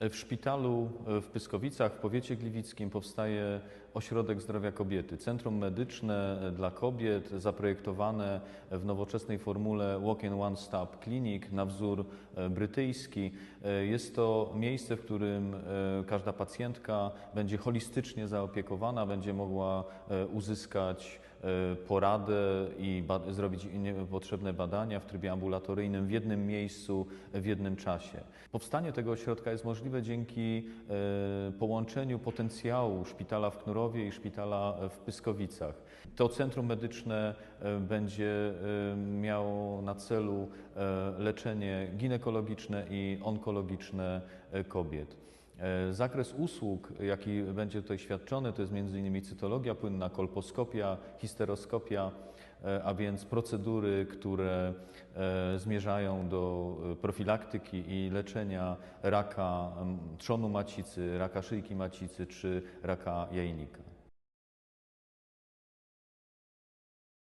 W szpitalu w Pyskowicach, w powiecie gliwickim powstaje Ośrodek Zdrowia Kobiety, centrum medyczne dla kobiet zaprojektowane w nowoczesnej formule Walk-in One Stop Clinic na wzór e, brytyjski. E, Jest to miejsce, w którym e, każda pacjentka będzie holistycznie zaopiekowana, będzie mogła e, uzyskać e, poradę i zrobić potrzebne badania w trybie ambulatoryjnym w jednym miejscu, w jednym czasie. Powstanie tego ośrodka jest możliwe dzięki e, połączeniu potencjału szpitala w Knurowie i szpitala w Pyskowicach. To centrum medyczne będzie miało na celu leczenie ginekologiczne i onkologiczne kobiet. E, Zakres usług, jaki będzie tutaj świadczony, to jest m.in. cytologia płynna, kolposkopia, histeroskopia, e, a więc procedury, które e, zmierzają do profilaktyki i leczenia raka trzonu macicy, raka szyjki macicy czy raka jajnika.